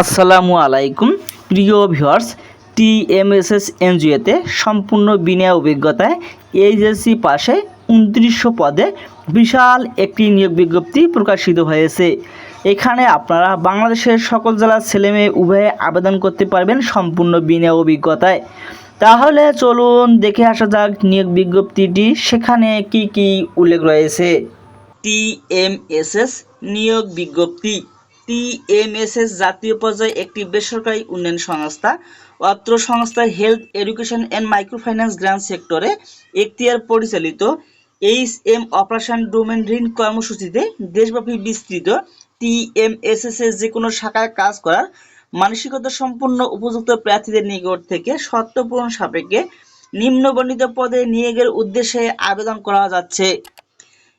আসসালামু আলাইকুম। প্রিয় ভিউয়ার্স, টিএমএসএস এনজিওতে সম্পূর্ণ বিনা অভিজ্ঞতায় এইচএসসি পাশে উনত্রিশশো পদে বিশাল একটি নিয়োগ বিজ্ঞপ্তি প্রকাশিত হয়েছে। এখানে আপনারা বাংলাদেশের সকল জেলার ছেলেমেয়ে উভয়ে আবেদন করতে পারবেন সম্পূর্ণ বিনা অভিজ্ঞতায়। তাহলে চলুন দেখে আসা যাক নিয়োগ বিজ্ঞপ্তিটি সেখানে কি কি উল্লেখ রয়েছে। টিএমএসএস নিয়োগ বিজ্ঞপ্তি। টিএমএসএস জাতীয় পর্যায়ে একটি বেসরকারি উন্নয়ন সংস্থা, অত্র সংস্থার health, education and microfinance grant সেক্টরে এখতিয়ার পরিচালিত এইচ এম অপারেশন ডোমেন ঋণ কর্মসূচিতে দেশব্যাপী বিস্তৃত টিএমএসএস এর যে কোনো শাখায় কাজ করার মানসিকতা সম্পূর্ণ উপযুক্ত প্রার্থীদের নিকট থেকে শর্ত পূরণ সাপেক্ষে নিম্নবর্ণিত পদে নিয়োগের উদ্দেশ্যে আবেদন করা যাচ্ছে।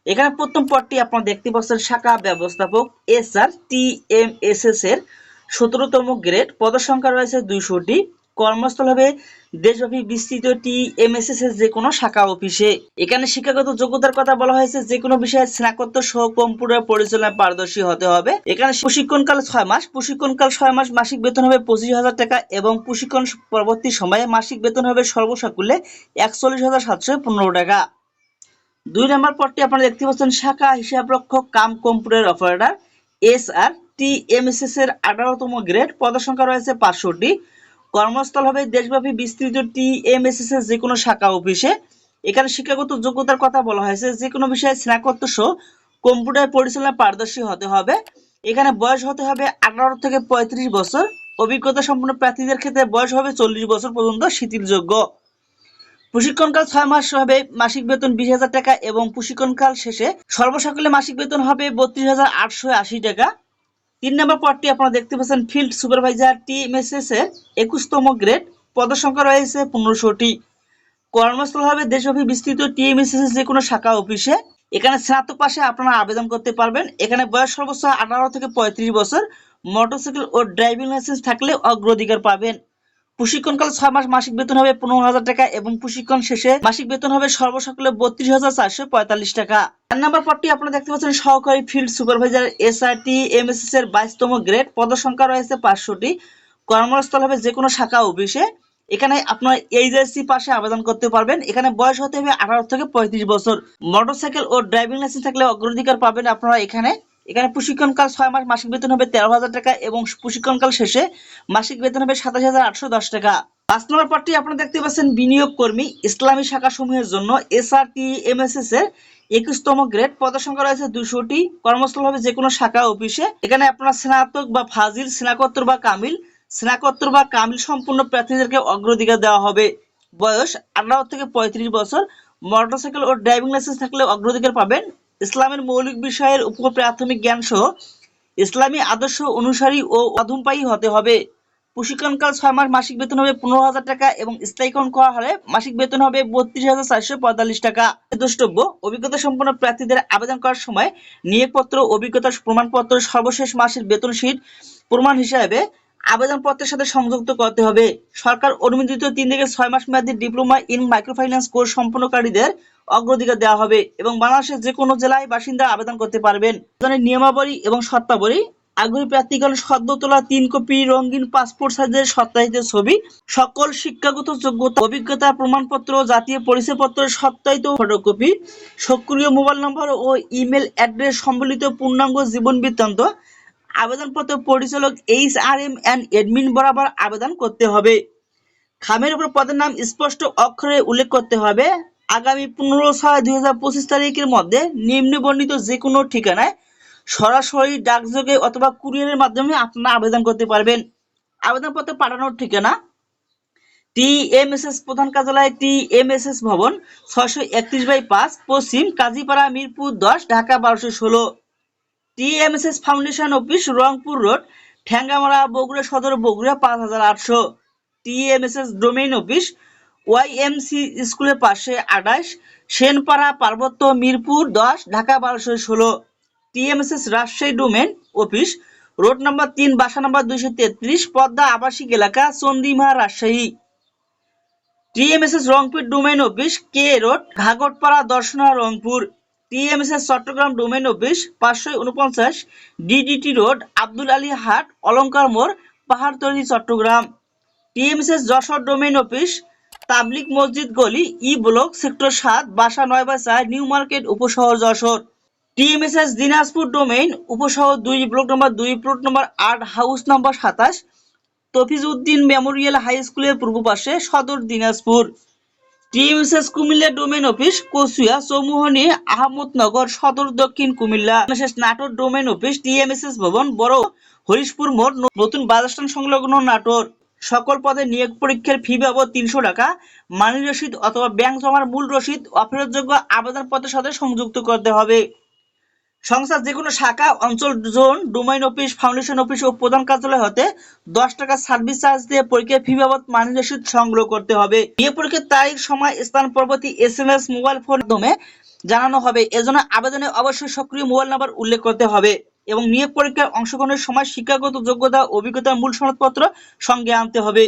এখানে প্রথম পদটি আপনারা দেখতে পাচ্ছেন, শাখা ব্যবস্থাপক S R T M S S এর সতেরোতম গ্রেড। পদসংখ্যা রয়েছে দুইশোটি। কর্মস্থল হবে দেশব্যাপী বিস্তৃত টি এম এস এস এর যে কোনো শাখা অফিসে। এখানে শিক্ষাগত যোগ্যতার কথা বলা হয়েছে যে কোনো বিষয়ে স্নাতকোত্তর সহ কম্পিউটার পরিচালনায় পারদর্শী হতে হবে। এখানে প্রশিক্ষণকাল ছয় মাস। প্রশিক্ষণকাল ছয় মাস, মাসিক বেতন হবে পঁচিশ হাজার টাকা এবং প্রশিক্ষণ পরবর্তী সময়ে মাসিক বেতন হবে সর্বসাকুল্যে একচল্লিশ হাজার সাতশো পনেরো টাকা। দুই নম্বর পদটি আপনারা দেখতে পাচ্ছেন, শাখা হিসাবরক্ষক cum computer operator S R T M S S এর আঠারোতম গ্রেড, পদসংখ্যা রয়েছে পাঁচশোটি কর্মস্থল হবে দেশব্যাপী বিস্তৃত টি এম এস এস এর যে কোনো শাখা অফিসে। এখানে শিক্ষাগত যোগ্যতার কথা বলা হয়েছে, যে কোনো বিষয়ে স্নাতকোত্তর সহ কম্পিউটার পরিচালনা পারদর্শী হতে হবে। এখানে বয়স হতে হবে আঠারো থেকে পঁয়ত্রিশ বছর। অভিজ্ঞতা সম্পন্ন প্রার্থীদের ক্ষেত্রে বয়স হবে চল্লিশ বছর পর্যন্ত শিথিলযোগ্য। প্রশিক্ষণকাল ছয় মাস হবে মাসিক বেতন বিশ হাজার টাকা এবং প্রশিক্ষণকাল শেষে সর্বসাকুল্যে মাসিক বেতন হবে বত্রিশ হাজার আটশো আশি টাকা। তিন নম্বর পদটি আপনারা দেখতে পাচ্ছেন, ফিল্ড সুপারভাইজার টিএমএসএস এর একুশতম গ্রেড, পদসংখ্যা রয়েছে পনেরোশোটি। কর্মস্থল হবে দেশব্যাপী বিস্তৃত টিএমএসএস যে কোনো শাখা অফিসে। এখানে স্নাতক পাশে আপনারা আবেদন করতে পারবেন। এখানে বয়স সর্বোচ্চ আঠারো থেকে পঁয়ত্রিশ বছর। মোটরসাইকেল ও ড্রাইভিং লাইসেন্স থাকলে অগ্রাধিকার পাবেন। প্রশিক্ষণকাল ছয় মাস মাসিক বেতন হবে পনেরো হাজার টাকা এবং প্রশিক্ষণ শেষে মাসিক বেতন হবে সর্বসকলে বত্রিশ হাজার চারশো পঁয়তাল্লিশ টাকা। চার নম্বর পদটি আপনারা দেখতে পাচ্ছেন, সহকারী field supervisor S R T M S S এর বাইশতম গ্রেড পদসংখ্যা রয়েছে পাঁচশোটি। কর্মস্থল হবে যে কোনো শাখা অফিসে। এখানে আপনার এইচএসসি পাশে আবেদন করতে পারবেন। এখানে বয়স হতে হবে আঠারো থেকে পঁয়ত্রিশ বছর। মোটরসাইকেল ও ড্রাইভিং লাইসেন্স থাকলে অগ্রাধিকার পাবেন আপনারা এখানে। এখানে প্রশিক্ষণকাল ছয় মাস মাসিক বেতন হবে তেরো হাজার টাকা এবং প্রশিক্ষণকাল শেষে মাসিক বেতন হবে সাতাশ হাজার আটশো দশ টাকা। পাঁচ নম্বর পদটি আপনারা দেখতে পাচ্ছেন, বিনিয়োগ কর্মী, ইসলামী শাখা সমূহের জন্য S R T M S S এর একুশতম গ্রেড পদসংখ্যা রয়েছে দুশোটি। কর্মস্থল হবে যে কোনো শাখা অফিসে। এখানে আপনার স্নাতক বা ফাজিল, স্নাতকোত্তর বা কামিল, স্নাতকোত্তর বা কামিল সম্পূর্ণ প্রার্থীদেরকে অগ্রাধিকার দেওয়া হবে। বয়স আঠারো থেকে পঁয়ত্রিশ বছর। মোটরসাইকেল ও ড্রাইভিং লাইসেন্স থাকলে অগ্রাধিকার পাবেন। ইসলামের মৌলিক বিষয়ের উপর প্রাথমিক জ্ঞান সহ ইসলামী আদর্শ অনুসারী ও অধমপায়ী হতে হবে। প্রশিক্ষণকাল ছয় মাস মাসিক বেতন হবে পনেরো হাজার টাকা এবং স্থায়ীকরণ করা হলে মাসিক বেতন হবে বত্রিশ হাজার চারশো পঁয়তাল্লিশ টাকা। দ্রষ্টব্য, অভিজ্ঞতা সম্পন্ন প্রার্থীদের আবেদন করার সময় নিয়োগপত্র, অভিজ্ঞতার প্রমাণপত্র, সর্বশেষ মাসের বেতন শীট প্রমাণ হিসাবে আবেদনপত্রের সাথে সংযুক্ত করতে হবে। সরকার অনুমোদিত তিন থেকে ছয় মাস মেয়াদী ডিপ্লোমা ইন মাইক্রোফাইন্যান্স কোর্স সম্পন্নকারীদের অগ্রাধিকার দেওয়া হবে এবং বাংলাদেশের যে কোনো জেলায় বাসিন্দা আবেদন করতে পারবেন। আবেদনের নিয়মাবলী এবং শর্তাবলী, আগ্রহী প্রার্থীগণ সদ্য তোলা তিন কপি রঙিন পাসপোর্ট সাইজের সত্যায়িত ছবি, সকল শিক্ষাগত যোগ্যতা, অভিজ্ঞতা প্রমাণপত্র, জাতীয় পরিচয় পরিচয়পত্রের সত্যায়িত ফটোকপি, সক্রিয় মোবাইল নম্বর ও ইমেল অ্যাড্রেস সম্বলিত পূর্ণাঙ্গ জীবন বৃত্তান্ত আবেদনপত্র পরিচালক H R M and admin বরাবর আবেদন করতে হবে। খামের উপর পদের নাম স্পষ্ট অক্ষরে উল্লেখ করতে হবে। আগামী পনেরো ছয় দুই হাজার পঁচিশ তারিখের মধ্যে নিম্ন বর্ণিত যে কোনো ঠিকানায় সরাসরি ডাকযোগে অথবা কুরিয়ারের মাধ্যমে আপনারা আবেদন করতে পারবেন। আবেদনপত্র পাঠানোর ঠিকানা টি এম এস এস প্রধান কার্যালয়, টি এম এস এস ভবন, ছয়শো একত্রিশ বাই পাঁচ, পশ্চিম কাজীপাড়া, মিরপুর দশ, ঢাকা বারোশো ষোলো। TMSS foundation office, Rangpur road Thengamara Bogura Sadar, Bogura পাঁচ হাজার আটশো। টিএমএসএস ডোমেইন অফিস ওয়াইএমসি স্কুলের পাশে আঠাশ, সেনপাড়া, পার্বত্য, মিরপুর দশ, ঢাকা বারোশো ষোলো। TMSS Rajshahi domain office, road number তিন, বাসা নম্বর দুইশো তেত্রিশ, পদ্মা আবাসিক এলাকা Chandima Rajshahi. TMSS Rangpur domain office, K road ঘাগটপাড়া Darshana, Rangpur. TMSS Chittagong domain office পাঁচশো উনপঞ্চাশ ডিডিটি রোড, আব্দুল আলী হাট অলঙ্কার মোড়, Pahartali, Chittagong. TMSS Jessore domain office তাবলিক মসজিদ গলি, ই ব্লক, সেক্টর সাত, বাসা নয় চার, নিউ মার্কেট, উপশহর যশোর। টিএমএসএস দিনাজপুর ডোমেইন, উপশহর দুই, ব্লক নম্বর দুই প্লট নম্বর আট, হাউস নম্বর সাতাশ, তফিজউদ্দিন মেমোরিয়াল হাই স্কুলের পূর্ব পাশে Sadar Dinajpur. TMSS Cumilla domain office, Kachua, Chaumuhani, Ahmadnagar, Sadar Dakshin Cumilla. Natore domain office, TMSS ভবন, বড় হরিশপুর মোড় নতুন বাজারস্থান সংলগ্ন নাটোর। সকল পদে নিয়োগ পরীক্ষার ফি বাবদ তিনশো টাকা, মানি রসিদ অথবা ব্যাংক জমার মূল রসিদ, অফেরতযোগ্য আবেদনপত্রের সাথে সংযুক্ত করতে হবে। সংস্থার যে কোনো শাখা, অঞ্চল, zone, domain office, foundation office ও প্রধান কার্যালয় হতে দশ টাকা সার্ভিস চার্জ দিয়ে পরীক্ষার ফি বাবদ মানি রসিদ সংগ্রহ করতে হবে। বিয়ে পরীক্ষার তারিখ, সময়, স্থান, পরবর্তী S M S mobile phone মাধ্যমে জানানো হবে। এজন্য আবেদনে অবশ্যই সক্রিয় মোবাইল নাম্বার উল্লেখ করতে হবে এবং নিয়োগ পরীক্ষায় অংশগ্রহণের সময় শিক্ষাগত যোগ্যতা, অভিজ্ঞতার মূল সনদপত্র সঙ্গে আনতে হবে।